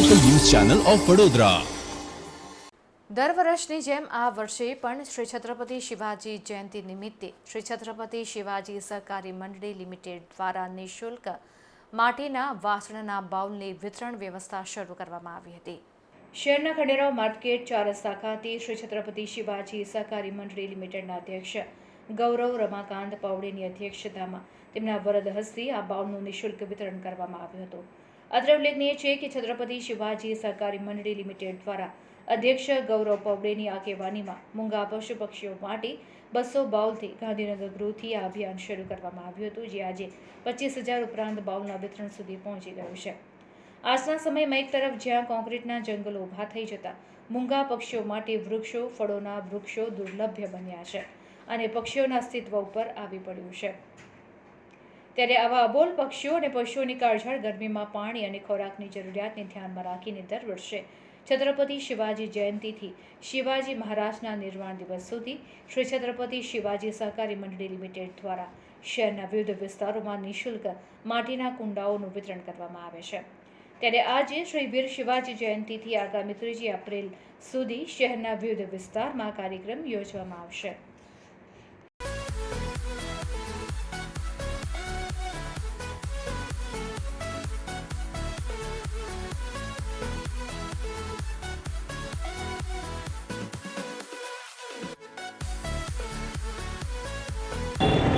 Channel of Vadodara દર વર્ષની જેમ આ વર્ષે પણ શ્રી છત્રપતિ શિવાજી જયંતિ નિમિત્તે શ્રી છત્રપતિ શિવાજી સહકારી મંડળી લિમિટેડ દ્વારા નિઃશુલ્ક માટીના વાસણના બાઉલની વિતરણ વ્યવસ્થા શરૂ કરવામાં આવી હતી. શહેરના ખંડેરાવ માર્કેટ ચાર રસ્તા ખાતે શ્રી છત્રપતિ શિવાજી સહકારી મંડળી લિમિટેડના અધ્યક્ષ ગૌરવ રમાકાંત પાવડેની અધ્યક્ષતામાં તેમના વરદ હસ્તે આ બાઉલનું નિઃશુલ્ક વિતરણ કરવામાં આવ્યું હતું. અત્રે ઉલ્લેખનીય છે કે છત્રપતિ શિવાજી સહકારી મંડળી લિમિટેડ દ્વારા અધ્યક્ષ ગૌરવ પવડેની આગેવાનીમાં મૂંગા પશુ પક્ષીઓ માટે બસો બાઉલથી ગાંધીનગર ગૃહથી આ અભિયાન શરૂ કરવામાં આવ્યું હતું, જે આજે પચીસ હજાર ઉપરાંત બાઉલના વિતરણ સુધી પહોંચી ગયું છે. આજના સમયમાં એક તરફ જ્યાં કોન્ક્રીટના જંગલો ઊભા થઈ જતા મૂંગા પક્ષીઓ માટે વૃક્ષો, ફળોના વૃક્ષો દુર્લભ્ય બન્યા છે અને પક્ષીઓના અસ્તિત્વ ઉપર આવી પડ્યું છે. ત્યારે આવા અબોલ પક્ષીઓ અને પશુઓની કાળઝાળ ગરમીમાં પાણી અને ખોરાકની જરૂરિયાતને ધ્યાનમાં રાખીને દર વર્ષે છત્રપતિ શિવાજી જયંતિથી શિવાજી મહારાજના નિર્વાણ દિવસ સુધી શ્રી છત્રપતિ શિવાજી સહકારી મંડળી લિમિટેડ દ્વારા શહેરના વિવિધ વિસ્તારોમાં નિઃશુલ્ક માટીના કુંડાઓનું વિતરણ કરવામાં આવે છે. ત્યારે આજે શ્રી વીર શિવાજી જયંતિથી આગામી ત્રીજી એપ્રિલ સુધી શહેરના વિવિધ વિસ્તારમાં કાર્યક્રમ યોજવામાં આવશે.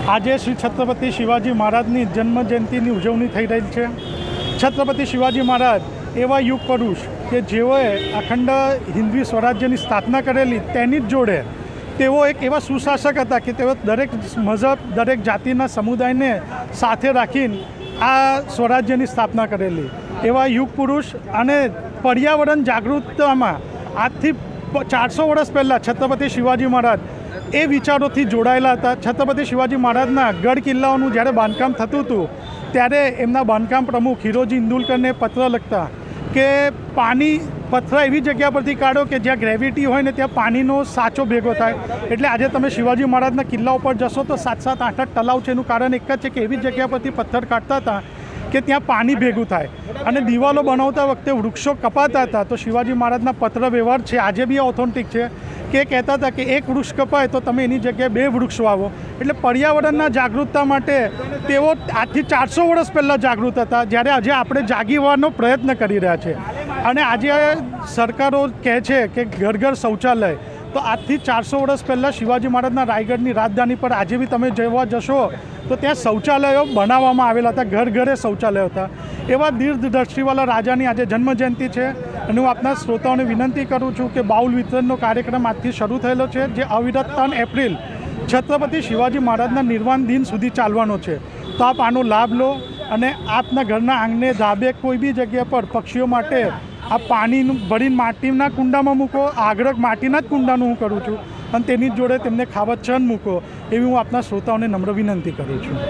આજે શ્રી છત્રપતિ શિવાજી મહારાજની જન્મ જયંતિની ઉજવણી થઈ રહી છે. છત્રપતિ શિવાજી મહારાજ એવા યુગ પુરુષ કે જેઓએ અખંડ હિન્દવી સ્વરાજ્યની સ્થાપના કરેલી તેની જ જોડે તેઓ એક એવા સુશાસક હતા કે તેઓ દરેક મذહબ દરેક જાતિના સમુદાયને સાથે રાખીને આ સ્વરાજ્યની સ્થાપના કરેલી. એવા યુગ પુરુષ અને પર્યાવરણ જાગૃતતામાં આજથી ચારસો વર્ષ પહેલાં છત્રપતિ શિવાજી મહારાજ એ વિચારોથી જોડાયેલા હતા. છત્રપતિ શિવાજી મહારાજના ગઢ કિલ્લાઓનું જ્યારે બાંધકામ થતું હતું, ત્યારે એમના બાંધકામ પ્રમુખ હિરોજી ઇન્દુલકરને પત્ર લખતા કે પાણી પથરા એવી જગ્યા પરથી કાઢો કે જ્યાં ગ્રેવિટી હોય ને ત્યાં પાણીનો સાચો ભેગો થાય. એટલે આજે તમે શિવાજી મહારાજના કિલ્લા ઉપર જશો તો સાત સાત આઠ આઠ તલાવ છે. એનું કારણ એક જ છે કે એવી જગ્યા પરથી પથ્થર કાઢતા હતા કે ત્યાં પાણી ભેગું થાય. અને દિવાલો બનાવતા વખતે વૃક્ષો કપાતા હતા. તો શિવાજી મહારાજના પત્ર વ્યવહાર છે. આજે બી ઓથેન્ટિક છે કે કહેતા હતા કે એક વૃક્ષ કપાય તો તમે એની જગ્યાએ બે વૃક્ષ વાવો. એટલે પર્યાવરણના જાગૃતતા માટે તેઓ આજથી ચારસો વર્ષ પહેલાં જાગૃત હતા. જ્યારે આજે આપણે જાગીવાનો પ્રયત્ન કરી રહ્યા છે. અને આજે સરકારો કહે છે કે ઘર ઘર શૌચાલય તો આજથી ચારસો વર્ષ પહેલાં શિવાજી મહારાજના રાયગઢની રાજધાની પર આજે બી તમે જવા જશો, તો ત્યાં શૌચાલયો બનાવવામાં આવેલા હતા, ઘર ઘરે શૌચાલયો હતા. એવા દીર્ઘદ્રષ્ટિવાળા રાજાની આજે જન્મજયંતિ છે અને હું આપના શ્રોતાઓને વિનંતી કરું છું કે બાઉલ વિતરણનો કાર્યક્રમ આજથી શરૂ થયેલો છે, જે અવિરત ત્રણ એપ્રિલ છત્રપતિ શિવાજી મહારાજના નિર્વાણ દિન સુધી ચાલવાનો છે. તો આપ આનો લાભ લો અને આપના ઘરના આંગણે ધાબે કોઈ બી જગ્યા પર પક્ષીઓ માટે આ પાણીનું ભરીને માટીના કુંડામાં મૂકો આગળ માટીના જ કુંડાનું હું કરું છું. અને તેની જોડે તેમને ખાવત છન મૂકો, એવી હું આપના શ્રોતાઓને નમ્ર વિનંતી કરું છું.